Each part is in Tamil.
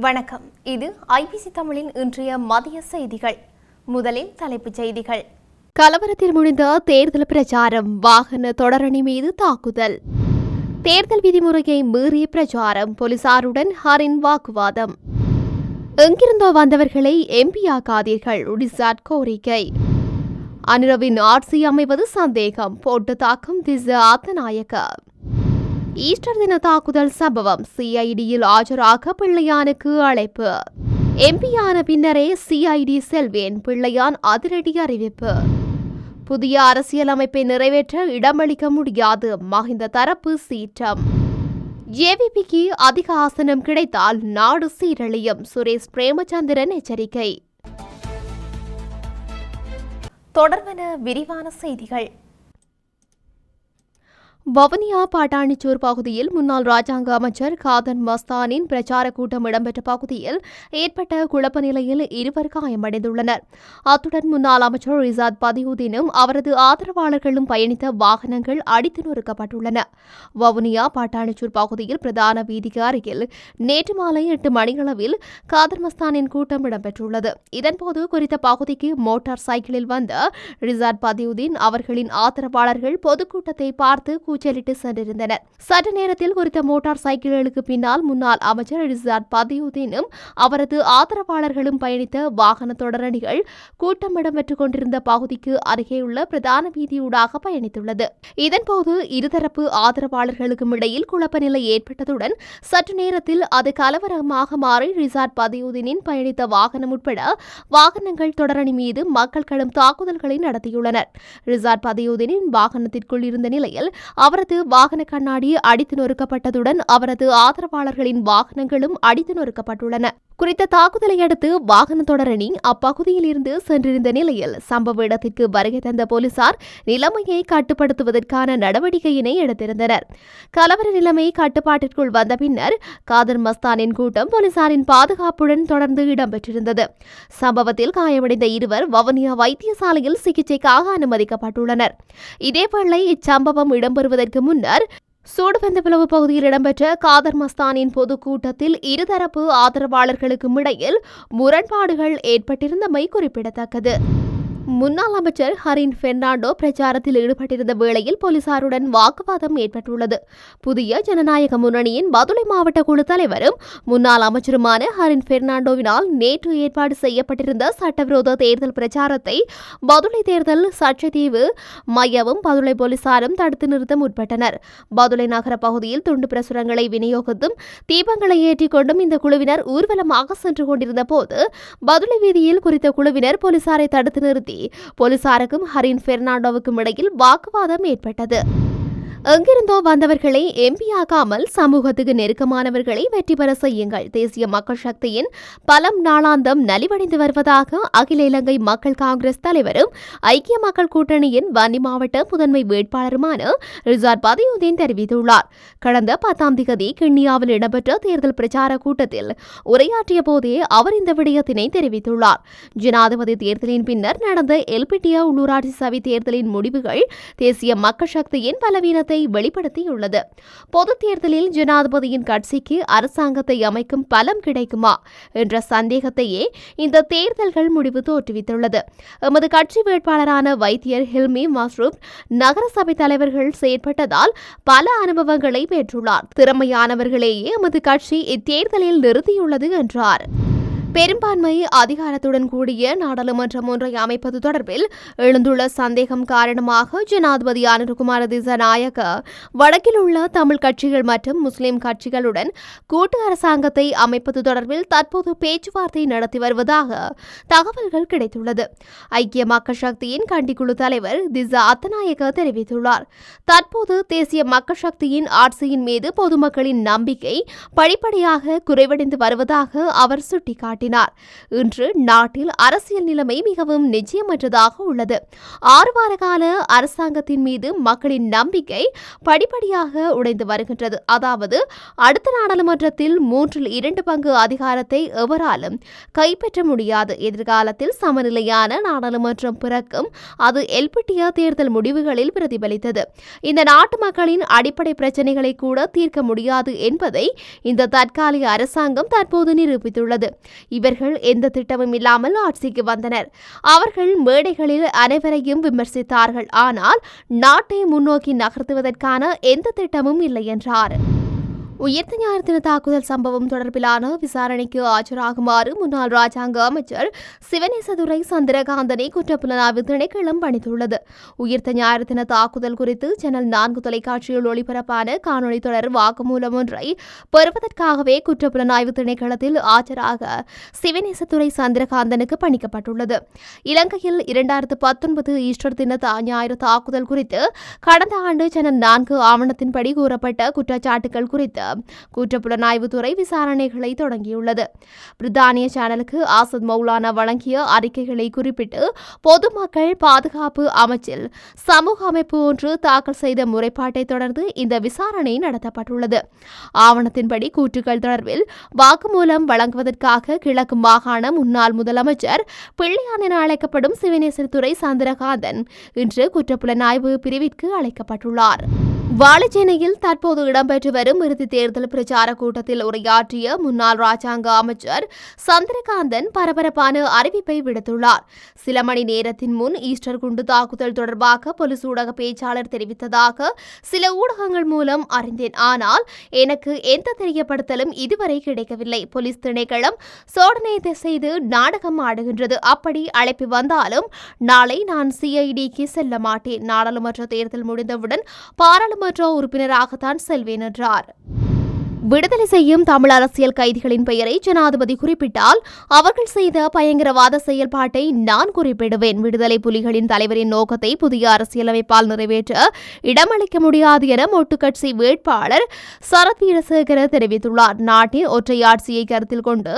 வணக்கம். இது ஐபிசி தமிழின் இன்றைய மதிய செய்திகள். முதலில் தலைப்புச் செய்திகள். கலவரத்தில் முடிந்த தேர்தல் பிரச்சாரம் வாகன தொடரணி மீது தாக்குதல். தேர்தல் விதிமுறையை மீறிய பிரச்சாரம் போலீசாருடன் ஹரின் வாக்குவாதம். எங்கிருந்தோ வந்தவர்களை எம்பியாக்காதீர்கள் ரிசார்ட் கோரிக்கை. அனுரவின் ஆட்சி அமைவது சந்தேகம் போட்டு தாக்கும் திஸ் ஆத்தநாயக்க. ஈஸ்டர் தின தாக்குதல் சம்பவம். சிஐடியில் ஆஜராக பிள்ளையானுக்கு அழைப்பு. எம்பியான பின்னரே சிஐடி செல்வேன் பிள்ளையான் அதிரடி அறிவிப்பு. புதிய அரசியலமைப்பை நிறைவேற்ற இடமளிக்க முடியாது. மகிந்த தரப்பு சீற்றம். ஜேவிபிக்கு அதிக ஆசனம் கிடைத்தால் நாடு சீரழியும். சுரேஷ் பிரேமச்சந்திரன் எச்சரிக்கை. தொடர்வன விரிவான செய்திகள். வவுனியா பாட்டாணிச்சூர் பகுதியில் முன்னாள் ராஜாங்க அமைச்சர் காதன் மஸ்தானின் பிரச்சார கூட்டம் இடம்பெற்ற பகுதியில் ஏற்பட்ட குழப்ப நிலையில் இருவர் காயமடைந்துள்ளனர். அத்துடன் முன்னாள் அமைச்சர் ரிசாத் பதியுதீனும் அவரது ஆதரவாளர்களும் பயணித்த வாகனங்கள் அடித்து நொறுக்கப்பட்டுள்ளன. வவுனியா பாட்டாணிச்சூர் பகுதியில் பிரதான வீதிக்கு அருகில் நேற்று மாலை எட்டு மணியளவில் காதர் மஸ்தானின் கூட்டம் இடம்பெற்றுள்ளது. இதன்போது குறித்த பகுதிக்கு மோட்டார் சைக்கிளில் வந்த ரிசாத் பதியுதீன் அவர்களின் ஆதரவாளர்கள் பொதுக்கூட்டத்தை பார்த்து கூச்சலிட்டு சென்றிருந்தனர். சற்று நேரத்தில் குறித்த மோட்டார் சைக்கிள்களுக்கு பின்னால் முன்னாள் அமைச்சர் ரிசாட் பதியுதீனும் அவரது ஆதரவாளர்களும் பயணித்த வாகன தொடரணிகள் கூட்டம் இடம்பெற்றுக் கொண்டிருந்த பகுதிக்கு அருகேயுள்ள பிரதான வீதியூடாக பயணித்துள்ளது. இதன்போது இருதரப்பு ஆதரவாளர்களுக்கும் இடையில் குழப்ப நிலை ஏற்பட்டதுடன் சற்று நேரத்தில் அது கலவரமாக மாறி ரிசார்ட் பதியுதீனின் பயணித்த வாகனம் உட்பட வாகனங்கள் தொடரணி மீது மக்கள் கடும் தாக்குதல்களை நடத்தியுள்ளனர். ரிசார்ட் பதியுதீனின் வாகனத்திற்குள் இருந்த நிலையில் அவரது வாகன கண்ணாடி அடித்து நொறுக்கப்பட்டதுடன் அவரது ஆதரவாளர்களின் வாகனங்களும் அடித்து நொறுக்கப்பட்டுள்ளன. குறித்த தாக்குதலை அடுத்து வாகன தொடரணி அப்பகுதியில் இருந்து சென்றிருந்த நிலையில் சம்பவ இடத்திற்கு வருகை தந்த போலீசார் நிலைமையை கட்டுப்படுத்துவதற்கான நடவடிக்கையினை எடுத்திருந்தனர். கலவர நிலைமை கட்டுப்பாட்டிற்குள் வந்த பின்னர் காதர் மஸ்தானின் கூட்டம் போலீசாரின் பாதுகாப்புடன் தொடர்ந்து இடம்பெற்றிருந்தது. சம்பவத்தில் காயமடைந்த இருவர் வவுனியா வைத்தியசாலையில் சிகிச்சைக்காக அனுமதிக்கப்பட்டுள்ளனர். இதேவேளை இச்சம்பவம் இடம்பெறுவதற்கு முன்னர் சூடுவந்தபிளவு பகுதியில் இடம்பெற்ற காதர் மஸ்தானின் பொதுக்கூட்டத்தில் இருதரப்பு ஆதரவாளர்களுக்கும் இடையில் முரண்பாடுகள் ஏற்பட்டிருந்தமை குறிப்பிடத்தக்கது. முன்னாள் அமைச்சர் ஹரின் பெர்னாண்டோ பிரச்சாரத்தில் ஈடுபட்டிருந்த வேளையில் போலீசாருடன் வாக்குவாதம் ஏற்பட்டுள்ளது. புதிய ஜனநாயக முன்னணியின் பதுளை மாவட்ட குழு தலைவரும் முன்னாள் அமைச்சருமான ஹரின் பெர்னாண்டோவினால் நேற்று ஏற்பாடு செய்யப்பட்டிருந்த சட்டவிரோத தேர்தல் பிரச்சாரத்தை பதுளை தேர்தல் சர்ச்சைத்தீவு மையவும் பதுளை போலீசாரும் தடுத்து நிறுத்த முற்பட்டனர். பதுளை நகர பகுதியில் துண்டு பிரசுரங்களை விநியோகித்தும் தீபங்களை ஏற்றிக் கொண்டும் இந்த குழுவினர் ஊர்வலமாக சென்று கொண்டிருந்த போது பதுளை வீதியில் குறித்த குழுவினர் போலீசாரை தடுத்து நிறுத்தி போலீசாருக்கும் ஹரின் பெர்னாண்டோவுக்கும் இடையில் வாக்குவாதம் ஏற்பட்டது. எங்கிருந்தோ வந்தவர்களை எம்பியாகாமல் சமூகத்துக்கு நெருக்கமானவர்களை வெற்றி பெற செய்யுங்கள். தேசிய மக்கள் சக்தியின் பலம் நாளாந்தம் நலிவடைந்து வருவதாக அகில இலங்கை மக்கள் காங்கிரஸ் தலைவரும் ஐக்கிய மக்கள் கூட்டணியின் வன்னி மாவட்ட முதன்மை வேட்பாளருமான ரிசார் பதியுதீன் தெரிவித்துள்ளார். கடந்த பத்தாம் திகதி கிண்ணியாவில் இடம்பெற்ற தேர்தல் பிரச்சார கூட்டத்தில் உரையாற்றிய போதே அவர் இந்த விடயத்தினை தெரிவித்துள்ளார். ஜனாதிபதி தேர்தலின் பின்னர் நடந்த எல்பிட்டியா உள்ளூராட்சி சபை தேர்தலின் முடிவுகள் தேசிய மக்கள் சக்தியின் பலவீனத்தை வெளிப்படுத்தியுள்ளது. பொதுத் தேர்தலில் ஜனாதிபதியின் கட்சிக்கு அரசாங்கத்தை அமைக்கும் பலம் கிடைக்குமா என்ற சந்தேகத்தையே இந்த தேர்தல்கள் முடிவு தோற்றுவித்துள்ளது. எமது கட்சி வேட்பாளரான வைத்தியர் ஹில்மி மஸ்ரூப் நகரசபை தலைவர்கள் செயற்பட்டதால் பல அனுபவங்களை பெற்றுள்ளார். திறமையானவர்களேயே எமது கட்சி இத்தேர்தலில் நிறுத்தியுள்ளது என்றார். பெரும்பான்மை அதிகாரத்துடன் கூடிய நாடாளுமன்றம் ஒன்றை அமைப்பது தொடர்பில் எழுந்துள்ள சந்தேகம் காரணமாக ஜனாதிபதி அனுருகுமார திசநாயக வடக்கில் உள்ள தமிழ் கட்சிகள் மற்றும் முஸ்லிம் கட்சிகளுடன் கூட்டு அரசாங்கத்தை அமைப்பது தொடர்பில் தற்போது பேச்சுவார்த்தை நடத்தி வருவதாக தகவல்கள் கிடைத்துள்ளது. ஐக்கிய மக்கள் சக்தியின் கண்டிக்குழு தலைவர் திசா அத்தநாயக தெரிவித்துள்ளார். தற்போது தேசிய மக்கள் சக்தியின் ஆட்சியின் மீது பொதுமக்களின் நம்பிக்கை படிப்படியாக குறைவடைந்து வருவதாக அவர் சுட்டிக்காட்டினார் சுட்டிக்காட்டினார் இன்று நாட்டில் அரசியல் நிலைமை மிகவும் நிச்சயமற்றதாக உள்ளது. ஆறு வார கால அரசாங்கத்தின் மீது மக்களின் நம்பிக்கை படிப்படியாக உடைந்து வருகின்றது. அதாவது அடுத்த நாடாளுமன்றத்தில் மூன்றில் இரண்டு பங்கு அதிகாரத்தை எவராலும் கைப்பற்ற முடியாது. எதிர்காலத்தில் சமநிலையான நாடாளுமன்றம் பிறக்கும். அது எல்பிட்டியா தேர்தல் முடிவுகளில் பிரதிபலித்தது. இந்த நாட்டு மக்களின் அடிப்படை பிரச்சனைகளை கூட தீர்க்க முடியாது என்பதை இந்த தற்காலிக அரசாங்கம் தற்போது நிரூபித்துள்ளது. இவர்கள் எந்த திட்டமும் இல்லாமல் ஆட்சிக்கு வந்தனர். அவர்கள் மேடைகளில் அனைவரையும் விமர்சித்தார்கள். ஆனால் நாட்டை முன்னோக்கி நகர்த்துவதற்கான எந்த திட்டமும் இல்லை என்றார். உயிர்த்த ஞாயிறு தின தாக்குதல் சம்பவம் தொடர்பிலான விசாரணைக்கு ஆஜராகுமாறு முன்னாள் ராஜாங்க அமைச்சர் சிவனேசதுரை சந்திரகாந்தனை குற்றப்புலனாய்வு திணைக்களம் பணித்துள்ளது. உயிர்த்த ஞாயிறு தின தாக்குதல் குறித்து சேனல் நான்கு தொலைக்காட்சியில் ஒளிபரப்பான காணொலி தொடர் வாக்குமூலம் ஒன்றை பெறுவதற்காகவே குற்றப்புலனாய்வு திணைக்களத்தில் ஆஜராக சிவனேசதுரை சந்திரகாந்தனுக்கு பணிக்கப்பட்டுள்ளது. இலங்கையில் இரண்டாயிரத்து பத்தொன்பது ஈஸ்டர் தின தா- ஞாயிறு தாக்குதல் குறித்து கடந்த ஆண்டு சேனல் நான்கு ஆவணத்தின்படி கூறப்பட்ட குற்றச்சாட்டுகள் குறித்து குற்றப்புலனாய்வுத்துறை விசாரணைகளை தொடங்கியுள்ளது. பிரித்தானிய சேனலுக்கு ஆசத் மௌலானா வழங்கிய அறிக்கைகளை குறிப்பிட்டு பொதுமக்கள் பாதுகாப்பு அமைச்சில் சமூக அமைப்பு ஒன்று தாக்கல் செய்த முறைப்பாட்டை தொடர்ந்து இந்த விசாரணை நடத்தப்பட்டுள்ளது. ஆவணத்தின்படி கூற்றுகள் தொடர்பில் வாக்குமூலம் வழங்குவதற்காக கிழக்கு மாகாண முன்னாள் முதலமைச்சர் பிள்ளையான் என அழைக்கப்படும் சிவனேசன் துறை சந்திரகாந்தன் இன்று குற்றப்புலனாய்வு பிரிவிற்கு அழைக்கப்பட்டுள்ளார். வாழைச்சேனையில் தற்போது இடம்பெற்று வரும் இறுதி தேர்தல் பிரச்சார கூட்டத்தில் உரையாற்றிய முன்னாள் ராஜாங்க அமைச்சர் சந்திரகாந்தன் பரபரப்பான அறிவிப்பை விடுத்துள்ளார். சில மணி நேரத்தின் முன் ஈஸ்டர் குண்டு தாக்குதல் தொடர்பாக பொலிஸ் ஊடக பேச்சாளர் தெரிவித்ததாக சில ஊடகங்கள் மூலம் அறிந்தேன். ஆனால் எனக்கு எந்த தெரியப்படுத்தலும் இதுவரை கிடைக்கவில்லை. போலீஸ் திணைக்களம் சோதனை செய்து நாடகம் ஆடுகின்றது. அப்படி அழைப்பு வந்தாலும் நாளை நான் சிஐடிக்கு செல்ல மாட்டேன். நாடாளுமன்ற தேர்தல் முடிந்தவுடன் பாராளுமன்ற உறுப்பினராகத்தான் செல்வேன் என்றார். விடுதலை செய்யும் தமிழ் அரசியல் கைதிகளின் பெயரை ஜனாதிபதி குறிப்பிட்டால் அவர்கள் செய்த பயங்கரவாத செயல்பாட்டை நான் குறிப்பிடுவேன். விடுதலை புலிகளின் தலைவரின் நோக்கத்தை புதிய அரசியலமைப்பால் நிறைவேற்ற இடமளிக்க முடியாது என ஒட்டுக்கட்சி வேட்பாளர் சரத் வீரசேகர தெரிவித்துள்ளார். நாட்டின் ஒற்றையாட்சியை கருத்தில் கொண்டு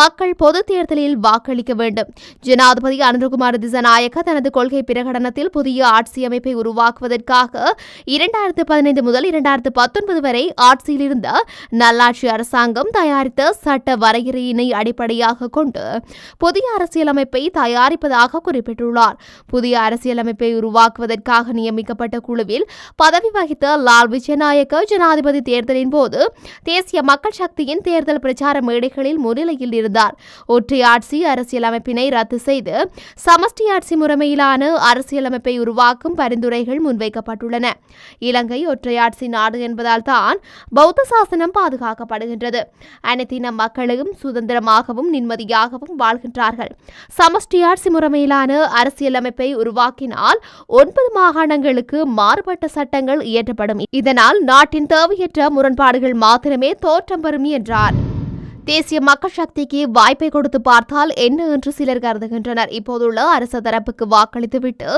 மக்கள் பொது தேர்தலில் வாக்களிக்க வேண்டும். ஜனாதிபதி அனந்தகுமார் திசநாயக்க தனது கொள்கை பிரகடனத்தில் புதிய ஆட்சி அமைப்பை உருவாக்குவதற்காக இரண்டாயிரத்து பதினைந்து முதல் இரண்டாயிரத்து பத்தொன்பது வரை ஆட்சியில் இருந்த நல்லாட்சி அரசாங்கம் தயாரித்த சட்ட வரையறையினை அடிப்படையாக கொண்டு புதிய அரசியலமைப்பை தயாரிப்பதாக குறிப்பிட்டுள்ளார். புதிய அரசியலமைப்பை உருவாக்குவதற்காக நியமிக்கப்பட்ட குழுவில் பதவி வகித்த லால் விஜயநாயக்க ஜனாதிபதி தேர்தலின் போது தேசிய மக்கள் சக்தியின் தேர்தல் பிரச்சார மேடைகளில் முன்னிலையில் இருந்தார். ஒற்றை ஆட்சி அரசியலமைப்பினை ரத்து செய்து சமஷ்டி ஆட்சி முறைமையிலான அரசியலமைப்பை உருவாக்கும் பரிந்துரைகள் முன்வைக்கப்பட்டுள்ளன. இலங்கை ஒற்றையாட்சி நாடு என்பதால் தான் பௌத்த சாசனம் பாதுகாக்கப்படுகின்றது. அனைத்தின மக்களும் சுதந்திரமாகவும் நிம்மதியாகவும் வாழ்கின்றார்கள். சமஷ்டி ஆட்சி முறைமையிலான அரசியலமைப்பை உருவாக்கினால் ஒன்பது மாகாணங்களுக்கு மாறுபட்ட சட்டங்கள் இயற்றப்படும். இதனால் நாட்டின் தேவையற்ற முரண்பாடுகள் மாத்திரமே தோற்றம் பெறும் என்றார். தேசிய மக்கள் சக்திக்கு வாய்ப்பை கொடுத்து பார்த்தால் என்ன என்று சிலர் கருதுகின்றனர். இப்போதுள்ள அரசு தரப்புக்கு வாக்களித்துவிட்டு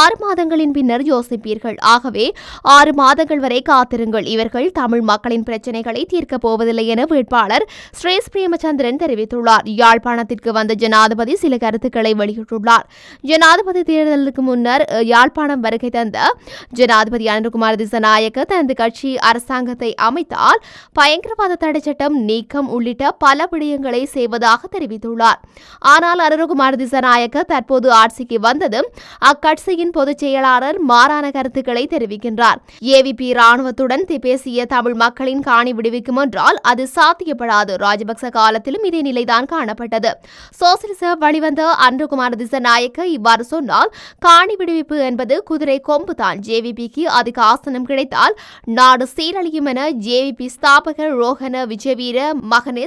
ஆறு மாதங்களின் பின்னர் யோசிப்பீர்கள். ஆகவே ஆறு மாதங்கள் வரை காத்திருங்கள். இவர்கள் தமிழ் மக்களின் பிரச்சினைகளை தீர்க்கப் போவதில்லை என வேட்பாளர் ஸ்ரேஸ் பிரேமச்சந்திரன் தெரிவித்துள்ளார். யாழ்ப்பாணத்திற்கு வந்த ஜனாதிபதி சில கருத்துக்களை வெளியிட்டுள்ளார். ஜனாதிபதி தேர்தலுக்கு முன்னர் யாழ்ப்பாணம் வருகை தந்த ஜனாதிபதி அனுகுமார் திசநாயக்க தனது கட்சி அரசாங்கத்தை அமைத்தால் பயங்கரவாத தடை சட்டம் நீக்கம் உள்ளிட்ட உள்ளிட்ட பல விடயங்களை செய்வதாக தெரிவித்துள்ளார். ஆனால் அருண்குமார் திசநாயக்க தற்போது ஆட்சிக்கு வந்ததும் அக்கட்சியின் பொதுச் செயலாளர் மாறான கருத்துக்களை தெரிவிக்கின்றார். ஏவிபி ராணுவத்துடன் பேசிய தமிழ் மக்களின் காணி விடுவிக்கும் என்றால் அது சாத்தியப்படாது. ராஜபக்ச காலத்திலும் இதே நிலைதான் காணப்பட்டது. சோசியலிச வழிவந்த அன்றுகுமார் திசநாயக்க இவ்வாறு சொன்னால் காணி விடுவிப்பு என்பது குதிரை கொம்பு தான் ஜேவிபிக்கு அதிக ஆசனம் கிடைத்தால் நாடு சீரழியும் என ஜேவிபி ஸ்தாபகர் ரோஹன விஜயவீர மகனே